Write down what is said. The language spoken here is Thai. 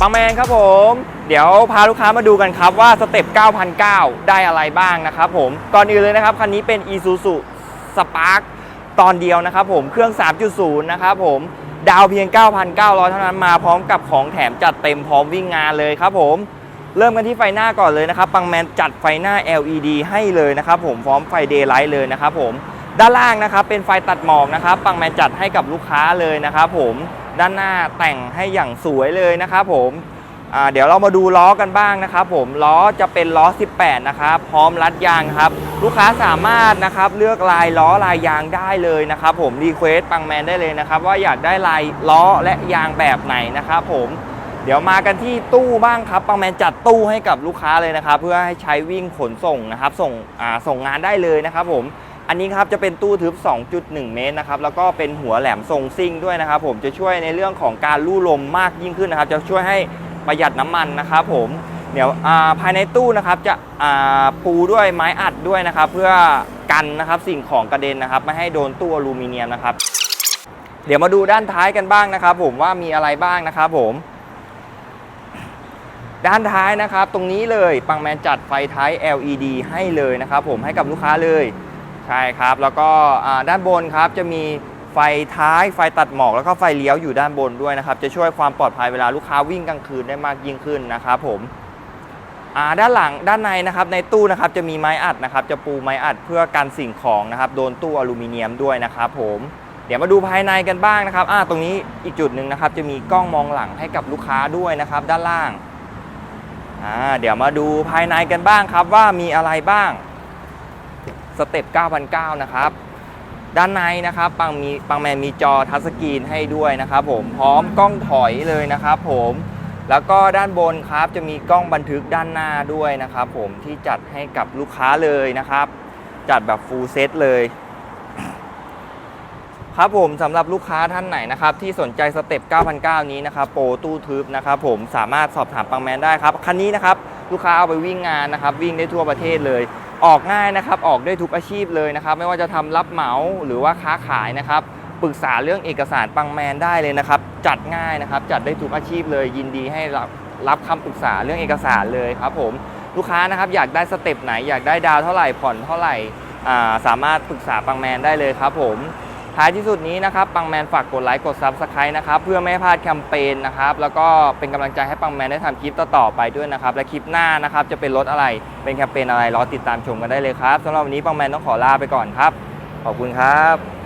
ปังแมนครับผม เดี๋ยวพาลูกค้ามาดูกันครับว่าสเต็ป9,009 ได้อะไรบ้างนะครับผม ก่อนอื่นเลยนะครับ คันนี้เป็น Isuzu Spark ตอนเดียวนะครับผม เครื่อง 3.0 นะครับผม ดาวเพียง 9,900 เท่านั้นมาพร้อมกับของแถมจัดเต็มพร้อมวิ่งงานเลยครับผม เริ่มกันที่ไฟหน้าก่อนเลยนะครับ ปังแมนจัดไฟหน้า LED ให้เลยนะครับผม พร้อมไฟเดย์ไลท์เลยนะครับผม ด้านล่างนะครับเป็นไฟตัดหมอกนะครับปังแมนจัดให้กับลูกค้าเลยนะครับผมด้านหน้าแต่งให้อย่างสวยเลยนะครับผมเดี๋ยวเรามาดูล้อกันบ้างนะครับผมล้อจะเป็นล้อ 18 นะครับพร้อมรัดยางครับ ลูกค้าสามารถนะครับเลือกลายล้อลายยางได้เลยนะครับผมรีเควสปังแมนได้เลยนะครับว่าอยากได้ลายล้อและยางแบบไหนนะครับผมเดี๋ยวมากันที่ตู้บ้างครับปังแมนจัดตู้ให้กับลูกค้าเลยนะครับ เพื่อให้ใช้วิ่งขนส่งนะครับส่งส่งงานได้เลยนะครับผม อันนี้ครับจะเป็นตู้ทึบ 2.1 เมตรนะครับแล้วก็เป็นหัวแหลมทรงซิ่งด้วยนะครับผมจะช่วยในเรื่องของการลู่ลมมากยิ่งขึ้นนะครับ จะช่วยให้ประหยัดน้ำมันนะครับผมเดี๋ยวาภายในตู้นะครับจะปูด้วยไม้อัดด้วยนะครับ เพื่อกันนะครับสิ่งของกระเด็นนะครับ ไม่ให้โดนตู้อลูมิเนียมนะครับ เดี๋ยวมาดูด้านท้ายกันบ้างนะครับ ผมว่ามีอะไรบ้างนะครับผม ด้านท้ายนะครับ ตรงนี้เลยปังแมนจัดไฟท้าย LED ให้เลยนะครับ ผมให้กับลูกค้าเลย ใช่ครับ แล้วก็ด้านบนครับจะมีไฟท้ายไฟตัดหมอกแล้วก็ไฟเลี้ยวอยู่ด้านบนด้วยนะครับ จะช่วยความปลอดภัยเวลาลูกค้าวิ่งกลางคืนได้มากยิ่งขึ้นนะครับผมด้านหลังด้านในนะครับในตู้นะครับจะมีไม้อัดนะครับ จะปูไม้อัดเพื่อกันสิ่งของนะครับ โดนตู้อลูมิเนียมด้วยนะครับผมเดี๋ยวมาดูภายในกันบ้างนะครับอ่าตรงนี้อีกจุดหนึ่งนะครับ จะมีกล้องมองหลังให้กับลูกค้าด้วยนะครับ ด้านล่างอ่าเดี๋ยวมาดูภายในกันบ้างครับว่ามีอะไรบ้าง สเต็ป 9,900 นะครับ ด้านในนะครับปังมีปังแมนมีจอทัชสกรีนให้ด้วยนะครับผมพร้อมกล้องถอยเลยนะครับผมแล้วก็ด้านบนครับจะมีกล้องบันทึกด้านหน้าด้วยนะครับผมที่จัดให้กับลูกค้าเลยนะครับ จัดแบบฟูลเซตเลยครับผมสำหรับลูกค้าท่านไหนนะครับที่สนใจสเต็ป 9,900 นี้นะครับโปรตู้ทึบนะครับผมสามารถสอบถามปังแมนได้ครับ คันนี้นะครับลูกค้าเอาไปวิ่งงานนะครับ วิ่งได้ทั่วประเทศเลย ออกง่ายนะครับ ออกได้ทุกอาชีพเลยนะครับ ไม่ว่าจะทำรับเหมาหรือว่าค้าขายนะครับ ปรึกษาเรื่องเอกสารปังแมนได้เลยนะครับ จัดง่ายนะครับ จัดได้ทุกอาชีพเลย ยินดีให้รับรับคำปรึกษาเรื่องเอกสารเลยครับผม ลูกค้านะครับอยากได้สเต็ปไหน อยากได้ดาวเท่าไหร่ผ่อนเท่าไหร่ สามารถปรึกษาปังแมนได้เลยครับผม ท้ายที่สุดนี้นะครับปังแมนฝากกดไลค์กด Subscribe นะครับเพื่อไม่ให้พลาดแคมเปญนะครับแล้วก็เป็นกำลังใจให้ปังแมนได้ทำคลิปต่อๆไปด้วยนะครับและคลิปหน้านะครับจะเป็นรถอะไรเป็นแคมเปญอะไรรอติดตามชมกันได้เลยครับสำหรับวันนี้ปังแมนต้องขอลาไปก่อนครับ ขอบคุณครับ